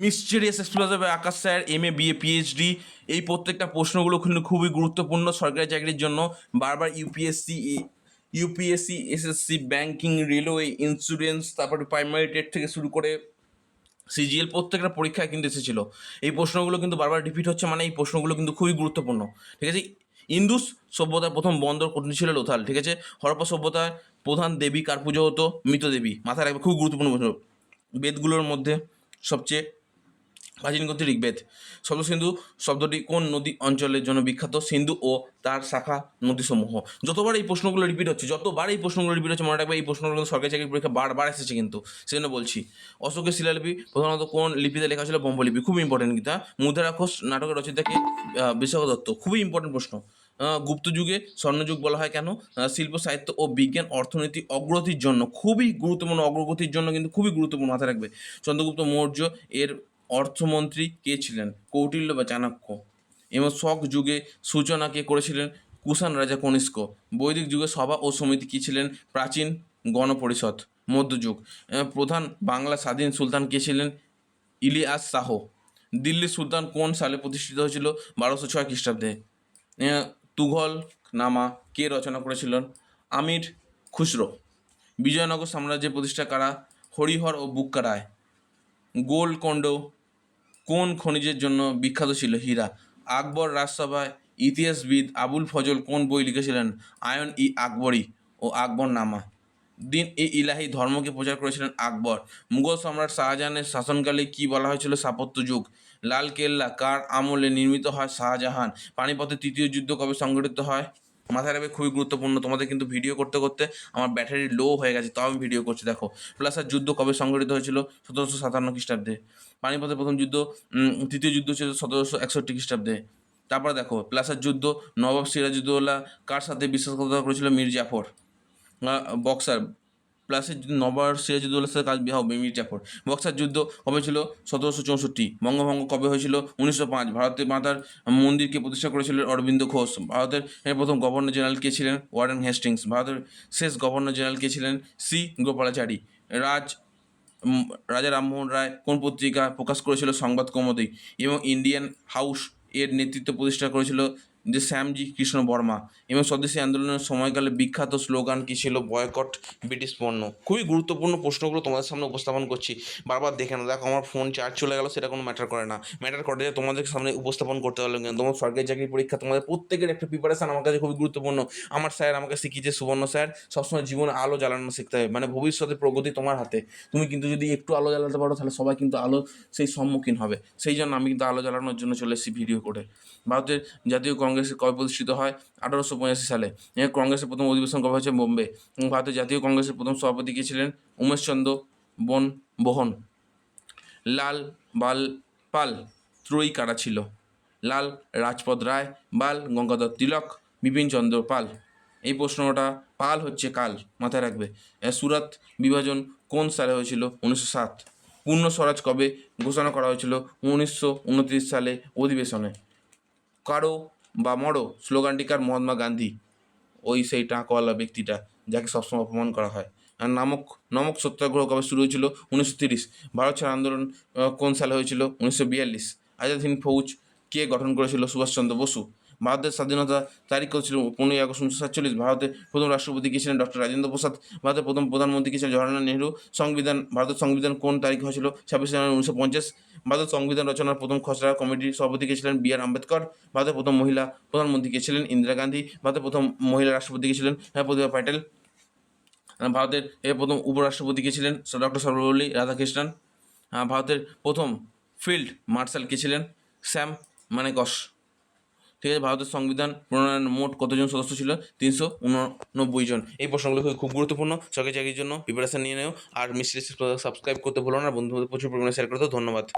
Mysterious explosive Akash sir M A BA PhD এই প্রত্যেকটা প্রশ্নগুলো কিন্তু খুবই গুরুত্বপূর্ণ সরকারি চাকরির জন্য। বারবার UPSC UPSC SSC banking railway insurance তারপর প্রাইমারি টেট থেকে শুরু করে সিজিএল প্রত্যেকটা পরীক্ষায় কিন্তু এসেছিল। এই প্রশ্নগুলো কিন্তু বারবার রিপিট হচ্ছে মানে এই প্রশ্নগুলো কিন্তু খুবই গুরুত্বপূর্ণ। ঠিক আছে? ইন্দুস সভ্যতার প্রথম বন্দর কোনটি ছিল? লোথাল। ঠিক আছে? হরপ্পা সভ্যতার প্রধান দেবী কার পুজো হতো? মৃত দেবী। মাথায় রাখবে খুব গুরুত্বপূর্ণ বেদগুলোর মধ্যে সবচেয়ে প্রাচীন গ্রন্থ ঋগ্বেদ। শব্দ সিন্ধু শব্দটি কোন নদী অঞ্চলের জন্য বিখ্যাত? সিন্ধু ও তার শাখা নদীসমূহ। যতবার এই প্রশ্নগুলো রিপিট হচ্ছে যতবার এই প্রশ্নগুলো রিপিট হচ্ছে মনে রাখবে এই প্রশ্নগুলো সরকারি চাকরির পরীক্ষা বারবার এসেছে কিন্তু। সেজন্য বলছি অশোকের শিলালিপি প্রধানত কোন লিপিতে লেখা ছিল? বম্বলিপি খুবই ইম্পর্টেন্ট কিন্তু হ্যাঁ? মুদ্রাক্ষস নাটকের রচয়িতাকে আহ, বিশাখ দত্ত। খুবই ইম্পর্টেন্ট প্রশ্ন। গুপ্ত যুগে স্বর্ণযুগ বলা হয় কেন? শিল্প সাহিত্য ও বিজ্ঞান অর্থনীতি অগ্রগতির জন্য। খুবই গুরুত্বপূর্ণ অগ্রগতির জন্য কিন্তু খুবই গুরুত্বপূর্ণ মাথায় রাখবে। চন্দ্রগুপ্ত মৌর্য এর অর্থমন্ত্রী কে ছিলেন? কৌটিল্য বা চাণক্য। এবং শক যুগে সূচনা কে করেছিলেন? কুষাণ রাজা কনিষ্ক। বৈদিক যুগে সভা ও সমিতি কী ছিলেন? প্রাচীন গণপরিষদ, মধ্যযুগ। প্রধান বাংলা স্বাধীন সুলতান কে ছিলেন? ইলিয়াস শাহ। দিল্লির সুলতান কোন সালে প্রতিষ্ঠিত হয়েছিল? বারোশো ছয় খ্রিস্টাব্দে। তুঘল নামা কে রচনা করেছিলেন? আমির খুসরো। বিজয়নগর সাম্রাজ্যের প্রতিষ্ঠা কারা? হরিহর ও বুক্কা রায় গোলকন্ড কোন খনিজের জন্য বিখ্যাত ছিল হীরা? আকবর রাজসভায় ইতিহাসবিদ আবুল ফজল কোন বই লিখেছিলেন? আয়ন ই আকবরী ও আকবর নামা দিন ই ইলাহি ধর্মকে প্রচার করেছিলেন আকবর। মুঘল সম্রাট শাহজাহানের শাসনকালে কি বলা হয়েছিল স্থাপত্য যুগ? লাল কেল্লা কার আমলে নির্মিত হয় শাহজাহান? পানিপথের তৃতীয় যুদ্ধ কবে সংঘটিত হয়? মাথায় রাখবে খুবই গুরুত্বপূর্ণ। তোমাদের কিন্তু ভিডিও করতে করতে আমার ব্যাটারি লো হয়ে গেছে, তাও আমি ভিডিও করছি, দেখো। প্লাস আর যুদ্ধ কবে সংঘটিত হয়েছিল? সতেরোশো সাতান্ন খ্রিস্টাব্দে। পানিপথের প্রথম যুদ্ধ তৃতীয় যুদ্ধ ছিল সতেরোশো একষট্টি খ্রিস্টাব্দে। তারপরে দেখো প্লাসার যুদ্ধ, নবাব সিরাজউদ্দৌলা কার সাথে বিশ্বাসঘাতকতা করেছিল? মীর জাফর বক্সার প্লাসের যুদ্ধ নবাব সিরাজউদ্দৌলার সাথে কাজ বিবাহ মীর জাফর। বক্সার যুদ্ধ কবে ছিল? সতেরোশো চৌষট্টি। বঙ্গভঙ্গ কবে হয়েছিল? উনিশশো পাঁচ। ভারতের মাতার মন্দিরকে প্রতিষ্ঠা করেছিলেন অরবিন্দ ঘোষ। ভারতের প্রথম গভর্নর জেনারেল কে ছিলেন? Warren Hastings. ভারতের শেষ গভর্নর জেনারেল কে ছিলেন? সি. গোপালাচারী। রাজ রাজা রামমোহন রায় কোন পত্রিকা প্রকাশ করেছিল সংবাদ কৌমুদি? এবং ইন্ডিয়ান হাউস এর নেতৃত্ব প্রতিষ্ঠা করেছিল যে শ্যামজি, কৃষ্ণ বর্মা এবং স্বদেশী আন্দোলনের সময়কালে বিখ্যাত স্লোগান কি ছিল? বয়কট ব্রিটিশ পণ্য। খুবই গুরুত্বপূর্ণ প্রশ্নগুলো তোমাদের সামনে উপস্থাপন করছি। বারবার দেখে না দেখো, আমার ফোন চার্জ চলে গেল, সেটা কোনো ম্যাটার করে না। ম্যাটার করে যে তোমাদের সামনে উপস্থাপন করতে পারলাম কিন্তু তোমার সরকারি চাকরি পরীক্ষা তোমাদের প্রত্যেকের একটা প্রিপারেশন আমার কাছে খুবই গুরুত্বপূর্ণ। আমার স্যার আমাকে শিখিয়েছে, সুবর্ণ স্যার সবসময় জীবনে আলো জ্বালানো শিখতে হবে। মানে ভবিষ্যতে প্রগতি তোমার হাতে। তুমি কিন্তু যদি একটু আলো জ্বালাতে পারো, তাহলে সবাই কিন্তু আলো সেই সম্মুখীন হবে। সেই জন্য আমি কিন্তু আলো জ্বালানোর জন্য চলে এসেছি ভিডিও করে। ভারতের জাতীয় কংগ্রেস কবে প্রতিষ্ঠিত হয় আঠারোশো পঁচাশি সালে। কংগ্রেসের প্রথম অধিবেশন কবে হয়েছে? বোম্বে। এবং ভারতের জাতীয় কংগ্রেসের প্রথম সভাপতি কে ছিলেন? উমেশচন্দ্র বন বহন লাল বাল পাল ত্রয়ী কারা ছিল? লাল রাজপথ রায়, বাল গঙ্গাধর তিলক, বিপিন চন্দ্র পাল। এই প্রশ্নটা পাল হচ্ছে কাল, মাথায় রাখবে। সুরাত বিভাজন কোন সালে হয়েছিল? উনিশশো সাত। পূর্ণ স্বরাজ কবে ঘোষণা করা হয়েছিল? উনিশশো উনত্রিশ সালে অধিবেশনে। কারও বা মরো স্লোগানটিকার মহাত্মা গান্ধী, ওই সেই টাকাওয়ালা ব্যক্তিটা যাকে সবসময় অপমান করা হয়। আর নামক, নমক সত্যাগ্রহ কবে শুরু হয়েছিল? উনিশশো তিরিশ। ভারত ছাড় আন্দোলন কোন সালে হয়েছিল? উনিশশো বিয়াল্লিশ। আজাদ হিন্দ ফৌজ কে গঠন করেছিল? সুভাষচন্দ্র বসু। ভারতের স্বাধীনতা তারিখ ছিল পনেরোই আগস্ট উনিশশো সাতচল্লিশ। ভারতের প্রথম রাষ্ট্রপতি কে ছিলেন ডক্টর রাজেন্দ্র প্রসাদ। ভারতের প্রথম প্রধানমন্ত্রী কে ছিলেন জওয়াহরলাল নেহরু। সংবিধান, ভারতের সংবিধান কোন তারিখ হয়েছিল? ছাব্বিশে জানুয়ারি উনিশশো পঞ্চাশ। ভারতের সংবিধান রচনার প্রথম খসড়া কমিটির সভাপতি কে ছিলেন বি আর আম্বেদকর। ভারতের প্রথম মহিলা প্রধানমন্ত্রী কে ছিলেন ইন্দিরা গান্ধী। ভারতের প্রথম মহিলা রাষ্ট্রপতি কে ছিলেন প্রতিভা প্যাটেল। ভারতের এর প্রথম উপরাষ্ট্রপতি কে ছিলেন ডক্টর সর্বপল্লী রাধাকৃষ্ণন। ভারতের প্রথম ফিল্ড মার্শাল কে ছিলেন স্যাম মানেকশ। ঠিক আছে, ভারতের সংবিধান প্রণয়নের মোট কতজন সদস্য ছিল? তিনশো উননব্বই জন। এই প্রশ্নগুলো খুব- গুরুত্বপূর্ণ। সরকারি চাকরির জন্য প্রিপারেশন নিয়ে নেও। আর মিস্ট্রেস সাবস্ক্রাইব করতে ভুলো না। বন্ধুদের প্রচুর পরিমাণে শেয়ার করতে ধন্যবাদ।